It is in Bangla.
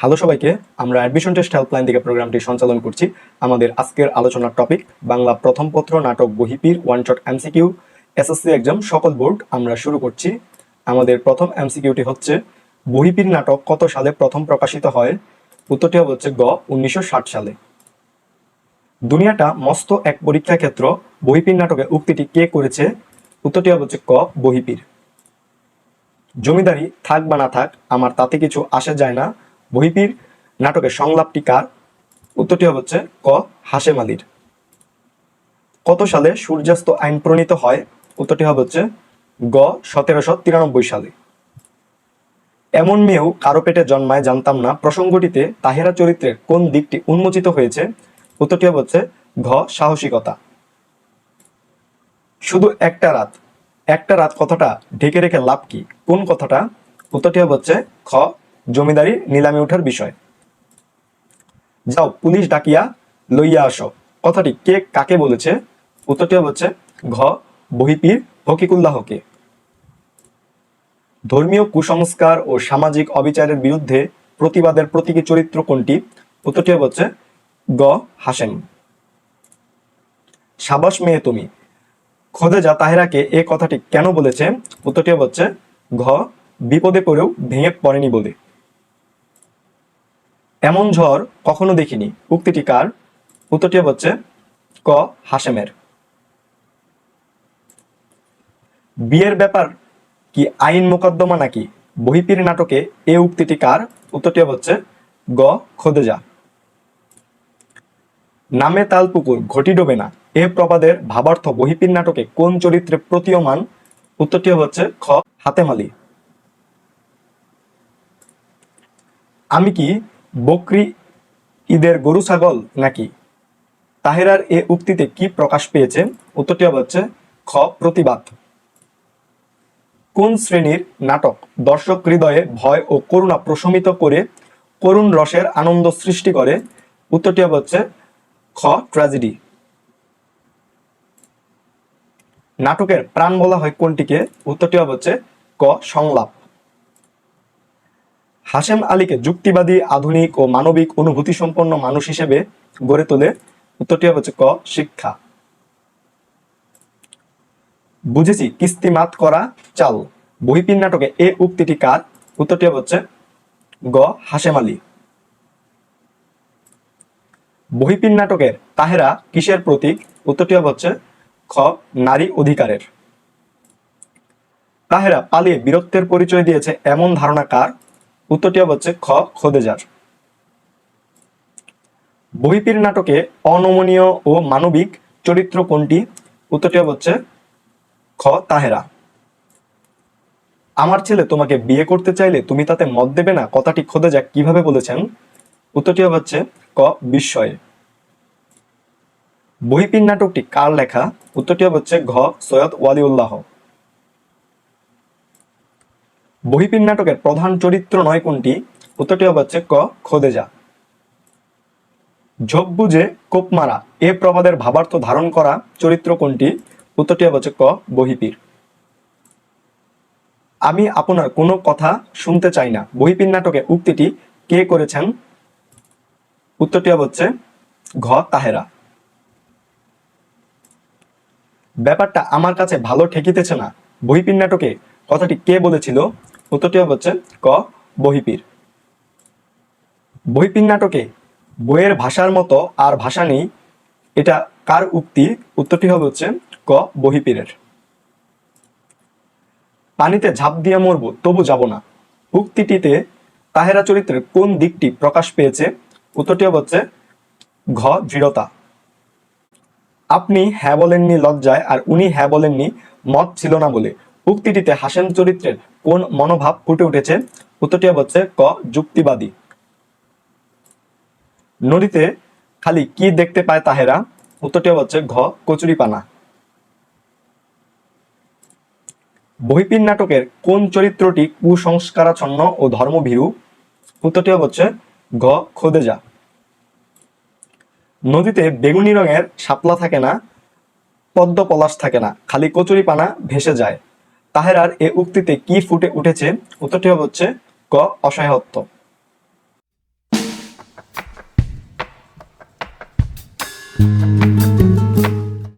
হ্যালো সবাইকে, আমরা অ্যাডমিশন টেস্ট হেল্পলাইন থেকে প্রোগ্রামটি সঞ্চালন করছি। আমাদের আজকের আলোচনার টপিক বাংলা প্রথম পত্র নাটক Bohipir one shot MCQ SSC exam সকল বোর্ড আমরা শুরু করছি। আমাদের প্রথম এমসিকিউটি হচ্ছে, বহিপির নাটক কত সালে প্রথম প্রকাশিত হয়? উত্তরটি হচ্ছে গ, উনিশশো ষাট সালে। দুনিয়াটা মস্ত এক পরীক্ষা ক্ষেত্র বহিপির নাটকে উক্তিটি কে করেছে? উত্তরটি হবে হচ্ছে ক, বহিপির। জমিদারি থাক বা না থাক, আমার তাতে কিছু আসে যায় না। বহিপির নাটকের সংলাপটি কার উত্তরটি হচ্ছে ক হাসেম আলীর। কত সালে সূর্যাস্ত আইন প্রণীত হয়? উত্তরটি হবে হচ্ছে গ, সতেরোশো তিরানব্বই সালে। এমন মেয়েও কারও পেটে জন্মায় জানতাম না। প্রসঙ্গটিতে তাহেরা চরিত্রের কোন দিকটি উন্মোচিত হয়েছে? উত্তরটি হচ্ছে ঘ, সাহসিকতা। শুধু একটা রাত একটা রাত কথাটা ঢেকে রেখে লাভ কি? কোন কথাটা? উত্তরটি হচ্ছে খ, জমিদারি নিলামে ওঠার বিষয়। যাও, পুলিশ ডাকিয়া লইয়া আসো। কথাটি কে কাকে বলেছে? উত্তরটি হচ্ছে ঘ, বহিপীর হকিকুল্লাহকে ধর্মীয় কুসংস্কার ও সামাজিক অবিচারের বিরুদ্ধে প্রতিবাদের প্রতীকী চরিত্র কোনটি? উত্তরটি হচ্ছে গ হাসেম সাবাস মেয়ে তুমি। খোদেজা তাহেরাকে এ কথাটি কেন বলেছে? উত্তরটি হচ্ছে, ঘ, বিপদে পড়েও ভেঙে পড়েনি বলে। এমন ঝড় কখনো দেখিনি। উক্তিটি কার? উত্তরটি হচ্ছে, ক হাসেমের বিয়ের ব্যাপার কি আইন মোকদ্দমা নাকি বহিপীর নাটকে এ উক্তিটি কার? উত্তরটি হচ্ছে, গ খোদেজা নামে তালপুকুর, ঘটি ডোবে না। এ প্রবাদের ভাবার্থ বহিপীর নাটকে কোন চরিত্রে প্রতীয়মান? উত্তরটি হচ্ছে খ হাতেম আলী আমি কি বকরি ঈদের গরু ছাগল নাকি? তাহেরার এ উক্তিতে কি প্রকাশ পেয়েছে? উত্তরটি হচ্ছে খ, প্রতিবাদ। কোন শ্রেণির নাটক দর্শক হৃদয়ে ভয় ও করুণা প্রশমিত করে, করুণ রসের আনন্দ সৃষ্টি করে? উত্তরটি হচ্ছে খ ট্র্যাজেডি নাটকের প্রাণ বলা হয় কোনটিকে? উত্তরটি হচ্ছে ক, সংলাপ। হাশেম আলীকে যুক্তিবাদী, আধুনিক ও মানবিক অনুভূতি সম্পন্ন মানুষ হিসেবে গড়ে তোলে। উত্তরটি হচ্ছে ক, শিক্ষা। বুঝেছি, কিস্তি মাত করা চাল। বহিপিন নাটকে এ উক্তিটি কার? উত্তরটি হচ্ছে গ, হাশেম আলী। বহিপিন নাটকের তাহেরা কিসের প্রতীক? উত্তরটি হচ্ছে খ, নারী অধিকারের। তাহেরা পালিয়ে বীরত্বের পরিচয় দিয়েছে এমন ধারণা কার? উত্তরটি হচ্ছে খ, খোদেজার। বহিপীর নাটকে অনমনীয় ও মানবিক চরিত্র কোনটি? উত্তরটি হচ্ছে খ, তাহেরা। আমার ছেলে তোমাকে বিয়ে করতে চাইলে তুমি তাতে মত দেবে না? কথাটি খোদেজা কীভাবে বলেছেন? উত্তরটি হচ্ছে ক, বিস্ময়ে। বহিপীর নাটকটি কার লেখা? উত্তরটি হচ্ছে ঘ, সৈয়দ ওয়ালিউল্লাহ। বহিপীর নাটকের প্রধান চরিত্র নয় কোনটি? উত্তরটি হচ্ছে ক, খোদেজা। ঝোপ বুঝে কোপ মারা, এ প্রবাদের ভাবার্থ ধারণ করা চরিত্র কোনটি? উত্তরটি হচ্ছে ক, বহিপীর। আমি আপনার কোনো কথা শুনতে চাই না। বহিপীর নাটকে উক্তিটি কে করেছেন? উত্তরটি হচ্ছে ঘ, তাহেরা। ব্যাপারটা আমার কাছে ভালো ঠেকিতেছে না। বহিপীর নাটকে কথাটি কে বলেছিল? উত্তরটি হচ্ছে ক, বহিপীর। বহিপীর নাটকে বইয়ের ভাষার মতো আর ভাষা নেই, এটা কার উক্তি? উত্তরটি হবে হচ্ছে ক, বহিপীরের। পানিতে ঝাঁপ দিয়ে মরবো, তবু যাব না। উক্তিটিতে তাহেরা চরিত্রের কোন দিকটি প্রকাশ পেয়েছে? উত্তরটি হচ্ছে ঘ, দৃঢ়তা। আপনি হ্যাঁ বলেননি লজ্জায়, আর উনি হ্যাঁ বলেননি মত ছিল না বলে। উক্তিটিতে হাসেন চরিত্রের কোন মনোভাব ফুটে উঠেছে? উত্তরটি হচ্ছে ক, যুক্তিবাদী। নদীতে খালি কি দেখতে পায় তাহেরা? উত্তরটি হচ্ছে ঘ, কচুরিপানা। বহিপিন নাটকের কোন চরিত্রটি কুসংস্কারাচ্ছন্ন ও ধর্মভীরু? উত্তরটি হচ্ছে ঘ খোদেজা নদীতে বেগুনি রঙের শাপলা থাকে না, পদ্ম পলাশ থাকে না, খালি কচুরি পানা ভেসে যায়। তাহেরার এ উক্তিতে কি ফুটে উঠেছে? উত্তরটি হচ্ছে ক অসহায়ত্ব।